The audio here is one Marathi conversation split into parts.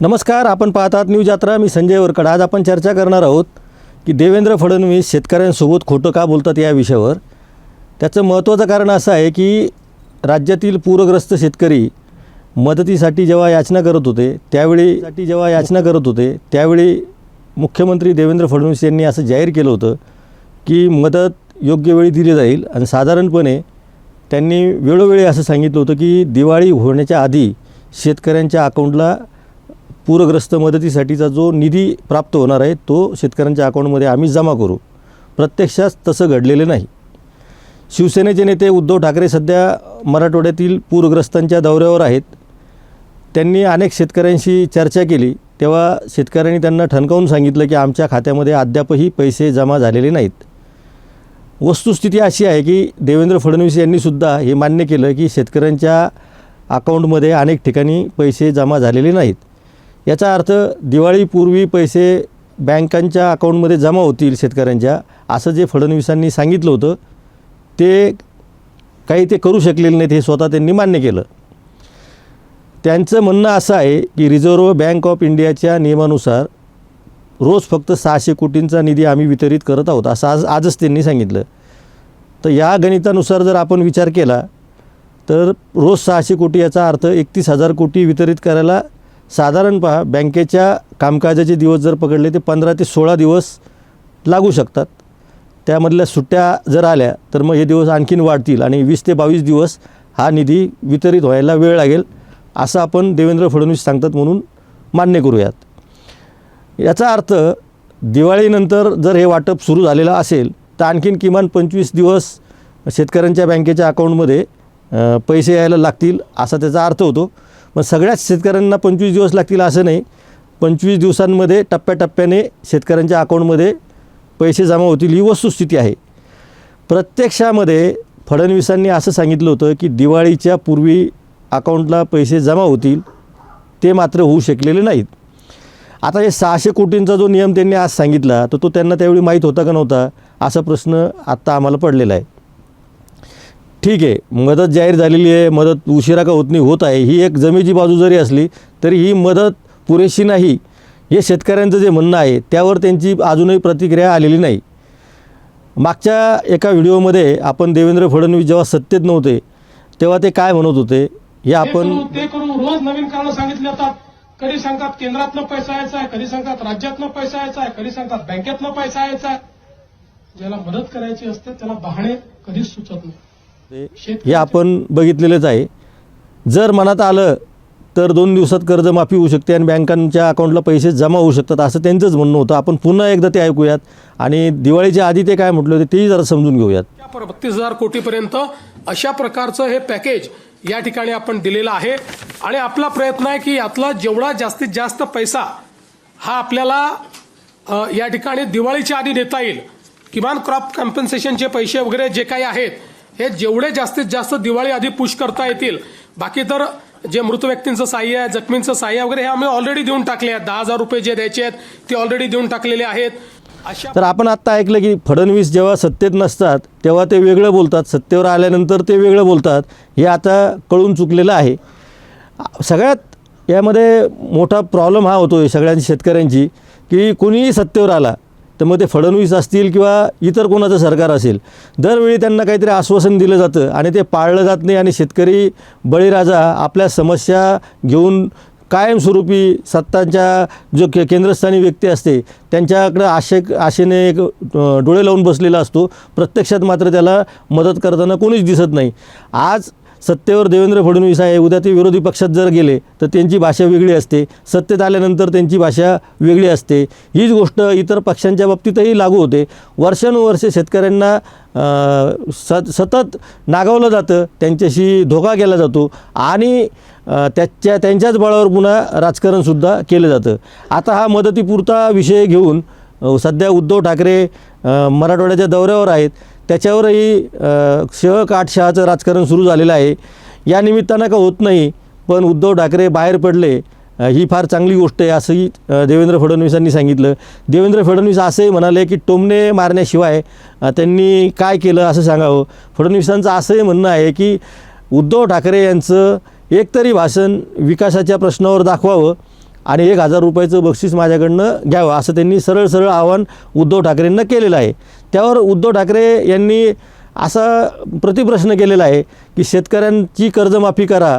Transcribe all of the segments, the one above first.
नमस्कार आपण पाहतात न्यूज यात्रा. मी संजय वरकड. आज आपण चर्चा करणार आहोत की देवेंद्र फडणवीस शेतकऱ्यांसोबत खोटं का बोलतात या विषयावर. त्याचं महत्त्वाचं कारण असं आहे की राज्यातील पूरग्रस्त शेतकरी मदतीसाठी जेव्हा याचना करत होते त्यावेळी साठी जेव्हा याचना करत होते त्यावेळी मुख्यमंत्री देवेंद्र फडणवीस यांनी असं जाहीर केलं होतं की मदत योग्य वेळी दिली जाईल आणि साधारणपणे त्यांनी वेळोवेळी असं सांगितलं होतं की दिवाळी होण्याच्या आधी शेतकऱ्यांच्या अकाउंटला पूरग्रस्त मदतीसाठीचा जो निधी प्राप्त होणार आहे तो शेतकऱ्यांच्या अकाउंटमध्ये आम्ही जमा करू. प्रत्यक्षात तसं घडलेलं नाही. शिवसेनेचे नेते उद्धव ठाकरे सध्या मराठवाड्यातील पूरग्रस्तांच्या दौऱ्यावर आहेत. त्यांनी अनेक शेतकऱ्यांशी चर्चा केली. तेव्हा शेतकऱ्यांनी त्यांना ठणकावून सांगितलं की आमच्या खात्यामध्ये अद्यापही पैसे जमा झालेले नाहीत. वस्तुस्थिती अशी आहे की देवेंद्र फडणवीस यांनीसुद्धा हे मान्य केलं की शेतकऱ्यांच्या अकाउंटमध्ये अनेक ठिकाणी पैसे जमा झालेले नाहीत. याचा अर्थ दिवाळीपूर्वी पैसे बँकांच्या अकाउंटमध्ये जमा होतील शेतकऱ्यांच्या असं जे फडणवीसांनी सांगितलं होतं ते काही ते करू शकलेले नाहीत हे स्वतः त्यांनी मान्य केलं. त्यांचं म्हणणं असं आहे की रिझर्व्ह बँक ऑफ इंडियाच्या नियमानुसार रोज फक्त सहाशे कोटींचा निधी आम्ही वितरित करत आहोत असं आज आजच त्यांनी सांगितलं. तर या गणितानुसार जर आपण विचार केला तर रोज सहाशे कोटी याचा अर्थ एकतीस हजार कोटी वितरित करायला साधारण पहा बँकेच्या कामकाजाचे दिवस जर पकडले ते पंधरा ते सोळा दिवस लागू शकतात. त्यामधल्या सुट्ट्या जर आल्या तर मग हे दिवस आणखीन वाढतील आणि वीस ते बावीस दिवस हा निधी वितरित व्हायला वेळ लागेल असं आपण देवेंद्र फडणवीस सांगतात म्हणून मान्य करूयात. याचा अर्थ दिवाळीनंतर जर हे वाटप सुरू झालेलं असेल तर आणखीन किमान पंचवीस दिवस शेतकऱ्यांच्या बँकेच्या अकाउंटमध्ये पैसे यायला लागतील असा त्याचा अर्थ होतो. मग सगळ्याच शेतकऱ्यांना पंचवीस दिवस लागतील असं नाही. पंचवीस दिवसांमध्ये टप्प्याटप्प्याने शेतकऱ्यांच्या अकाउंटमध्ये पैसे जमा होतील ही वस्तुस्थिती आहे. प्रत्यक्षामध्ये फडणवीसांनी असं सांगितलं होतं की दिवाळीच्या पूर्वी अकाउंटला पैसे जमा होतील ते मात्र होऊ शकलेले नाहीत. आता हे सहाशे कोटींचा जो नियम त्यांनी आज सांगितला तर तो त्यांना त्यावेळी माहीत होता का नव्हता असा प्रश्न आत्ता आम्हाला पडलेला आहे. ठीक आहे मदत जाहीर झालेली आहे मदत उशिरा का होत नाही होत आहे. ही एक जमेची बाजू जरी असली तरी ही मदत पुरेशी नाही. हे शेतकऱ्यांचं जे म्हणणं आहे त्यावर त्यांची अजूनही प्रतिक्रिया आलेली नाही. मागच्या एका व्हिडिओमध्ये आपण देवेंद्र फडणवीस जेव्हा सत्तेत नव्हते तेव्हा ते काय म्हणत होते हे आपण ते करू रोज नवीन कारणं सांगितली जातात कधी सांगतात केंद्रातनं पैसा यायचा आहे कधी सांगतात राज्यातनं पैसा यायचा आहे कधी सांगतात बँकेतनं पैसा यायचा आहे. ज्याला मदत करायची असते त्याला बहाणे कधीच सुचत नाही. हे आपण बघितलेलंच आहे. जर मनात आलं तर दोन दिवसात कर्जमाफी होऊ शकते आणि बँकांच्या अकाउंटला पैसे जमा होऊ शकतात असं त्यांचंच म्हणणं होतं. आपण पुन्हा एकदा ते ऐकूयात आणि दिवाळीच्या आधी ते काय म्हटलं होते तेही जरा समजून घेऊयात. बत्तीस हजार कोटीपर्यंत अशा प्रकारचं हे पॅकेज या ठिकाणी आपण दिलेलं आहे आणि आपला प्रयत्न आहे की यातला जेवढा जास्तीत जास्त पैसा हा आपल्याला या ठिकाणी दिवाळीच्या आधी देता येईल. किमान क्रॉप कॉम्पन्सेशनचे पैसे वगैरे जे काही आहेत हे जेवढे जास्तीत जास्त दिवाळी आधी पुश करता येतील बाकी तर जे मृत व्यक्तींचं साह्य आहे जखमींचं साह्य वगैरे हे आम्ही ऑलरेडी देऊन टाकले आहेत. दहा हजार रुपये जे द्यायचे आहेत ते ऑलरेडी देऊन टाकलेले आहेत. तर आपण आत्ता ऐकलं की फडणवीस जेव्हा सत्तेत नसतात तेव्हा ते वेगळं बोलतात. सत्तेवर आल्यानंतर ते वेगळं बोलतात. हे आता कळून चुकलेलं आहे. सगळ्यात यामध्ये मोठा प्रॉब्लेम हा होतो आहे सगळ्यांची शेतकऱ्यांची की कोणीही सत्तेवर आला तर मग ते फडणवीस असतील किंवा इतर कोणाचं सरकार असेल दरवेळी त्यांना काहीतरी आश्वासन दिलं जातं आणि ते पाळलं जात नाही आणि शेतकरी बळीराजा आपल्या समस्या घेऊन कायमस्वरूपी सत्तांच्या जो के केंद्रस्थानी व्यक्ती असते त्यांच्याकडं आशे आशेने एक डोळे लावून बसलेला असतो. प्रत्यक्षात मात्र त्याला मदत करताना कोणीच दिसत नाही. आज सत्तेवर देवेंद्र फडणवीस आहे उद्या ते विरोधी पक्षात जर गेले तर त्यांची भाषा वेगळी असते. सत्तेत आल्यानंतर त्यांची भाषा वेगळी असते. हीच गोष्ट इतर पक्षांच्या बाबतीतही लागू होते. वर्षानुवर्षे शेतकऱ्यांना सत सतत नागावलं जातं. त्यांच्याशी धोका केला जातो. आणि त्याच्या त्यांच्याच बळावर पुन्हा राजकारणसुद्धा केलं जातं. आता हा मदतीपुरता विषय घेऊन सध्या उद्धव ठाकरे मराठवाड्याच्या दौऱ्यावर आहेत. त्याच्यावरही अ, शह काटशहाचं राजकारण सुरू झालेलं आहे. या निमित्तानं का होत नाही पण उद्धव ठाकरे बाहेर पडले ही फार चांगली गोष्ट आहे असंही देवेंद्र फडणवीसांनी सांगितलं. देवेंद्र फडणवीस असंही म्हणाले की टोमणे मारण्याशिवाय त्यांनी काय केलं असं सांगावं. फडणवीसांचं असंही म्हणणं आहे की उद्धव ठाकरे यांचं एकतरी भाषण विकासाच्या प्रश्नावर दाखवावं. आणि एक हजार रुपयाचं बक्षीस माझ्याकडनं घ्यावं असं त्यांनी सरळ सरळ आवाहन उद्धव ठाकरेंना केलेलं आहे. त्यावर उद्धव ठाकरे यांनी असा प्रतिप्रश्न केलेला आहे की शेतकऱ्यांची कर्जमाफी करा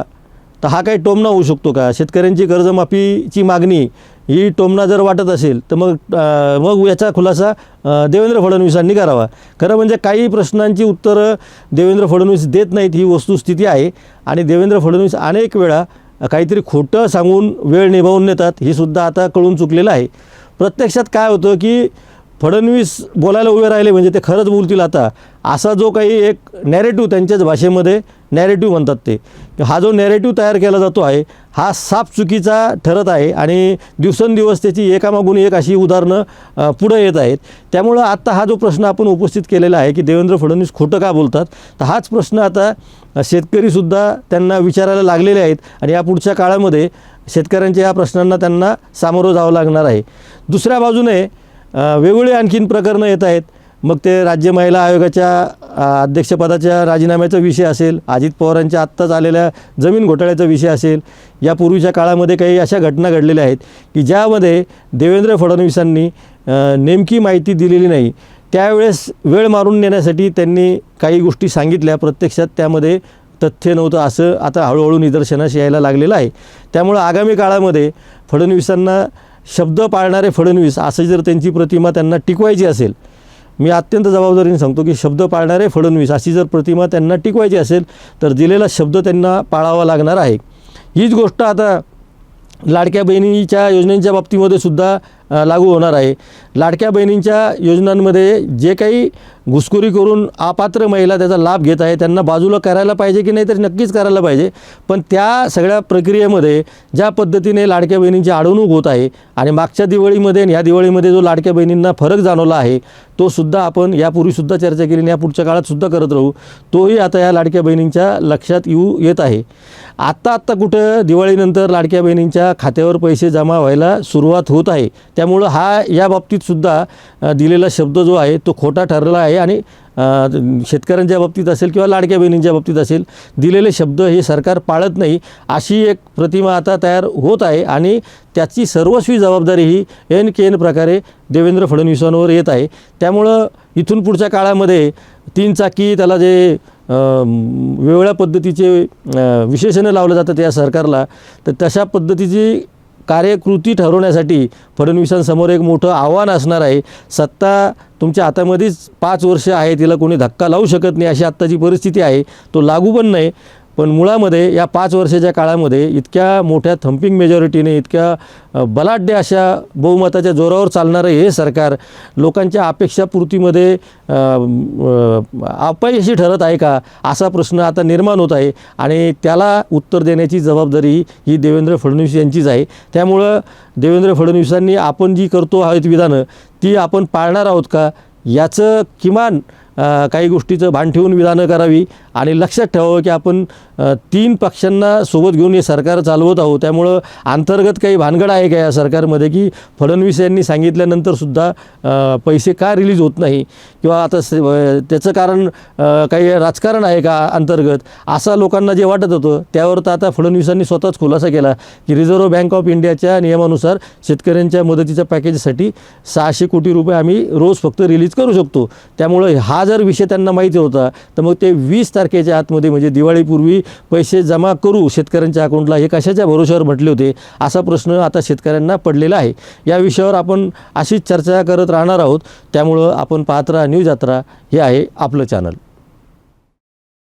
तर हा काही टोमणा होऊ शकतो का? शेतकऱ्यांची कर्जमाफीची मागणी ही टोमणा जर वाटत असेल तर मग मग याचा खुलासा देवेंद्र फडणवीसांनी करावा. खरं म्हणजे काही प्रश्नांची उत्तरं देवेंद्र फडणवीस देत नाहीत ही वस्तुस्थिती आहे. आणि देवेंद्र फडणवीस अनेक वेळा काहीतरी खोटं सांगून वेळ निभावून नेतात हे सुद्धा आता कळून चुकलेलं आहे. प्रत्यक्षात काय होतं की फडणवीस बोलायला उभे राहिले म्हणजे ते खरंच बोलतील आता. असा जो काही एक नॅरेटिव्ह त्यांच्याच भाषेमध्ये नॅरेटिव्ह म्हणतात ते. हा जो नॅरेटिव्ह तयार केला जातो आहे हा साफ चुकीचा ठरत आहे आणि दिवसेंदिवस त्याची एकामागून एक अशी उदाहरणं पुढं येत आहेत. त्यामुळं आत्ता हा जो प्रश्न आपण उपस्थित केलेला आहे की देवेंद्र फडणवीस खोटं का बोलतात तर हाच प्रश्न आता शेतकरीसुद्धा त्यांना विचारायला लागलेले आहेत आणि या पुढच्या काळामध्ये शेतकऱ्यांच्या या प्रश्नांना त्यांना सामोरं जावं लागणार आहे. दुसऱ्या बाजूने वेगवेगळी आणखीन प्रकरणं येत आहेत. मग ते राज्य महिला आयोगाच्या अध्यक्षपदाच्या राजीनाम्याचा विषय असेल अजित पवारांच्या आत्ताच आलेल्या जमीन घोटाळ्याचा विषय असेल यापूर्वीच्या काळामध्ये काही अशा घटना घडलेल्या आहेत की ज्यामध्ये देवेंद्र फडणवीसांनी नेमकी माहिती दिलेली नाही. त्यावेळेस वेळ मारून नेण्यासाठी त्यांनी काही गोष्टी सांगितल्या. प्रत्यक्षात त्यामध्ये तथ्य नव्हतं असं आता हळूहळू निदर्शनास यायला लागलेलं आहे. त्यामुळं आगामी काळामध्ये फडणवीसांना शब्द पाळणारे फडणवीस असं जर त्यांची प्रतिमा त्यांना टिकवायची असेल मी अत्यंत जबाबदारीने सांगतो की शब्द पाळणारे फडणवीस अशी जर प्रतिमा त्यांना टिकवायची असेल तर दिलेला शब्द त्यांना पाळावा लागणार आहे. हीच गोष्ट आता लाडक्या बहिणीच्या योजनेच्या बाबतीमध्ये सुद्धा लागू होणार आहे. लाडक्या बहिणींच्या योजनांमध्ये जे काही घुसखोरी करून अपात्र महिला त्याचा लाभ घेत आहे त्यांना बाजूला करायला पाहिजे की नाही तर नक्कीच करायला पाहिजे. पण त्या सगळ्या प्रक्रियेमध्ये ज्या पद्धतीने लाडक्या बहिणींची अडवणूक होत आहे आणि मागच्या दिवाळीमध्ये आणि ह्या दिवाळीमध्ये जो लाडक्या बहिणींना फरक जाणवला आहे तो सुद्धा आपण यापूर्वीसुद्धा चर्चा केली आणि या पुढच्या काळात सुद्धा करत राहू तोही आता या लाडक्या बहिणींच्या लक्षात येऊ येत आहे. आत्ता आत्ता कुठं दिवाळीनंतर लाडक्या बहिणींच्या खात्यावर पैसे जमा व्हायला सुरुवात होत आहे त्यामुळं हा या बाबतीत सुद्धा दिलेला शब्द जो आहे तो खोटा ठरला आहे आणि शेतकऱ्यांच्या बाबतीत असेल किंवा लाडक्या बहिणींच्या बाबतीत असेल दिलेले शब्द हे सरकार पाळत नाही अशी एक प्रतिमा आता तयार होत आहे आणि त्याची सर्वस्वी जबाबदारी ही एन के एन प्रकारे देवेंद्र फडणवीसांवर येत आहे. त्यामुळं इथून पुढच्या काळामध्ये तीन चाकी त्याला जे वेगळ्या वेगवेगळ्या पद्धतीचे विशेषणं लावलं जातात या सरकारला तर तशा पद्धतीची कार्यकृती ठरवण्यासाठी फडणवीसांसमोर एक मोठं आव्हान असणार आहे. सत्ता तुमच्या हातामध्येच पाच वर्ष आहे तिला कोणी धक्का लावू शकत नाही अशी आत्ताची परिस्थिती आहे. तो लागू पण नाही. पण मुळामध्ये या पाच वर्षाच्या काळामध्ये इतक्या मोठ्या थम्पिंग मेजॉरिटीने इतक्या बलाढ्य अशा बहुमताच्या जोरावर चालणारं हे सरकार लोकांच्या अपेक्षापूर्तीमध्ये अपयशी ठरत आहे का असा प्रश्न आता निर्माण होत आहे आणि त्याला उत्तर देण्याची जबाबदारी ही देवेंद्र फडणवीस यांचीच आहे. त्यामुळं देवेंद्र फडणवीसांनी आपण जी करतो आहोत विधानं ती आपण पाळणार आहोत का? याचं किमान काही गोष्टीचं भान ठेवून विधानं करावी. आणि लक्षात ठेवावं की आपण तीन पक्षांना सोबत घेऊन हे सरकार चालवत आहोत. त्यामुळं अंतर्गत काही भानगड आहे का या सरकारमध्ये? की फडणवीस यांनी सांगितल्यानंतरसुद्धा पैसे का रिलीज होत नाही? किंवा आता स- त्याचं कारण काही राजकारण आहे का अंतर्गत? असा लोकांना जे वाटत होतं त्यावर तर आता फडणवीसांनी स्वतःच खुलासा केला की रिझर्व्ह बँक ऑफ इंडियाच्या नियमानुसार शेतकऱ्यांच्या मदतीच्या पॅकेजसाठी सहाशे कोटी रुपये आम्ही रोज फक्त रिलीज करू शकतो. त्यामुळं हा जर विषय त्यांना माहिती होता. तर मग ते वीस तारखेच्या आतमध्ये म्हणजे दिवाळीपूर्वी पैसे जमा करू शेतकऱ्यांच्या अकाउंटला हे कशाच्या भरोश्यावर म्हटले होते? असा प्रश्न आता शेतकऱ्यांना पडलेला आहे. या विषयावर आपण अशीच चर्चा करत राहणार आहोत. त्यामुळं आपण पाहत राहा न्यूज यात्रा हे आहे आपलं चॅनल